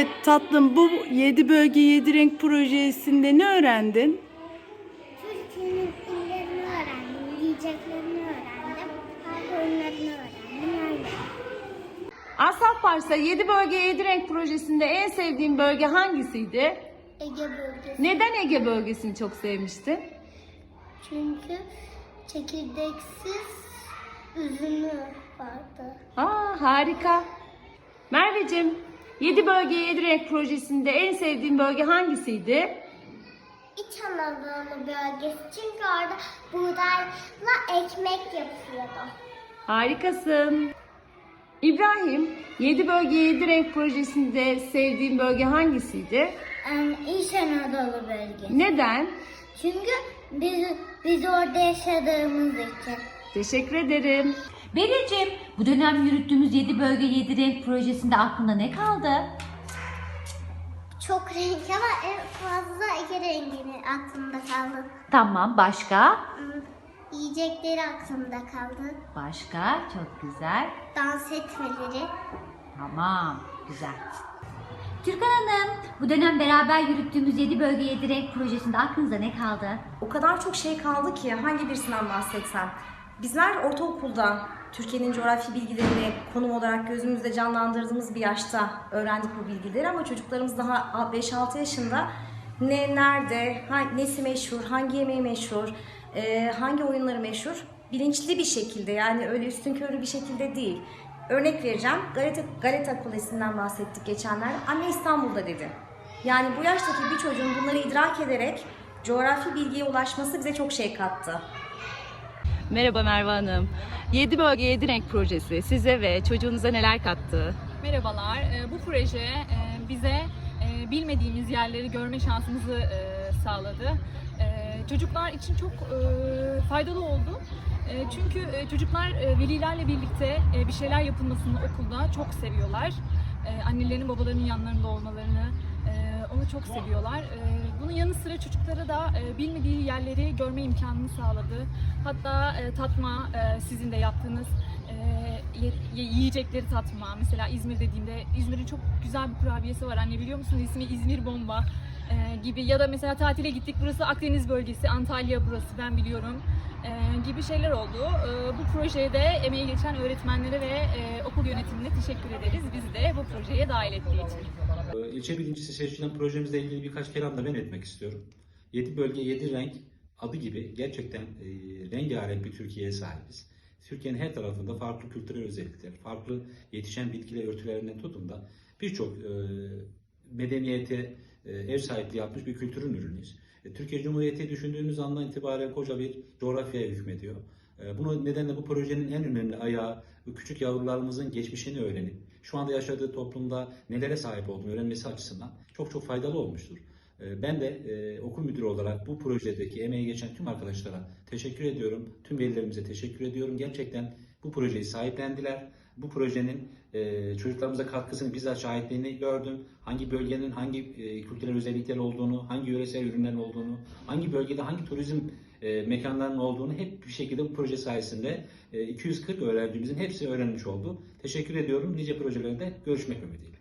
Evet tatlım bu 7 bölge 7 renk projesinde ne öğrendin? Türkiye'nin illerini öğrendim, yiyeceklerini öğrendim, halk oyunlarını öğrendim. Öyle. Asaf Pars'a 7 bölge 7 renk projesinde en sevdiğin bölge hangisiydi? Ege bölgesi. Neden Ege bölgesini çok sevmiştin? Çünkü çekirdeksiz üzümü vardı. Aa harika. Merveciğim 7 bölge 7 renk projesinde en sevdiğin bölge hangisiydi? İç Anadolu bölgesi çünkü orada buğdayla ekmek yapıyordu. Harikasın. İbrahim 7 bölge 7 renk projesinde sevdiğin bölge hangisiydi? İç Anadolu bölgesi. Neden? Çünkü biz, biz orada yaşadığımız için. Teşekkür ederim. Bericim, bu dönem yürüttüğümüz 7 bölge 7 renk projesinde aklında ne kaldı? Çok renk ama en fazla iki rengini aklımda kaldı. Tamam, başka? Hmm, Yiyecekleri aklımda kaldı. Başka, çok güzel. Dans etmeleri. Tamam, güzel. Türkan Hanım, bu dönem beraber yürüttüğümüz 7 bölge 7 renk projesinde aklınıza ne kaldı? O kadar çok şey kaldı ki hangi birisinden bahsetsem. Bizler ortaokulda Türkiye'nin coğrafi bilgilerini konum olarak gözümüzde canlandırdığımız bir yaşta öğrendik bu bilgileri ama çocuklarımız daha 5-6 yaşında ne, nerede, nesi meşhur, hangi yemeği meşhur, e, hangi oyunları meşhur bilinçli bir şekilde yani öyle üstünkörü bir şekilde değil. Örnek vereceğim. Galata, Galata Kulesi'nden bahsettik geçenlerde. Anne İstanbul'da dedi. Yani bu yaştaki bir çocuğun bunları idrak ederek coğrafi bilgiye ulaşması bize çok şey kattı. Merhaba Merve Hanım. 7 bölge 7 renk projesi size ve çocuğunuza neler kattı? Merhabalar. Ee, Bu proje e, bize e, bilmediğimiz yerleri görme şansımızı e, sağladı. Çocuklar için çok faydalı oldu. Çünkü çocuklar velilerle birlikte bir şeyler yapılmasını okulda çok seviyorlar. Annelerinin babalarının yanlarında olmalarını onu çok seviyorlar. E, Bunun yanı sıra çocuklara da e, bilmediği yerleri görme imkanını sağladı. Hatta e, tatma e, sizin de yaptığınız ye- ye- yiyecekleri tatma. Mesela İzmir dediğimde İzmir'in çok güzel bir kurabiyesi var anne biliyor musun? İsmi İzmir Bomba gibi. Ya da mesela tatile gittik burası Akdeniz bölgesi, Antalya burası ben biliyorum gibi şeyler oldu. Bu projeye de emeği geçen öğretmenlere ve okul yönetimine teşekkür ederiz. Bizi de bu projeye dahil ettiği için. Ee, İlçe birincisi seçilen projemizle ilgili birkaç kelam da ben etmek istiyorum. 7 bölge 7 renk adı gibi gerçekten e, rengarenk bir Türkiye'ye sahibiz. Türkiye'nin her tarafında farklı kültürel özellikler, farklı yetişen bitkiler örtülerinden tutun da birçok e, medeniyete e, ev sahipliği yapmış bir kültürün ürünüyüz. E, Türkiye Cumhuriyeti düşündüğümüz andan itibaren koca bir coğrafyaya hükmediyor. E, Bunu nedenle bu projenin en önemli ayağı küçük yavrularımızın geçmişini öğrenip şu anda yaşadığı toplumda nelere sahip olduğunu öğrenmesi açısından çok çok faydalı olmuştur. E, Ben de e, okul müdürü olarak bu projedeki emeği geçen tüm arkadaşlara teşekkür ediyorum. Tüm velilerimize teşekkür ediyorum. Gerçekten bu projeyi sahiplendiler. Bu projenin e, çocuklarımıza katkısını bizzat şahitliğini gördüm. Hangi bölgenin hangi e, kültürel özellikleri olduğunu, hangi yöresel ürünlerin olduğunu, hangi bölgede hangi turizm e, mekanlarının olduğunu hep bir şekilde bu proje sayesinde e, 240 öğrencimizin hepsi öğrenmiş oldu. Teşekkür ediyorum. Nice projelerde görüşmek ümidiyle.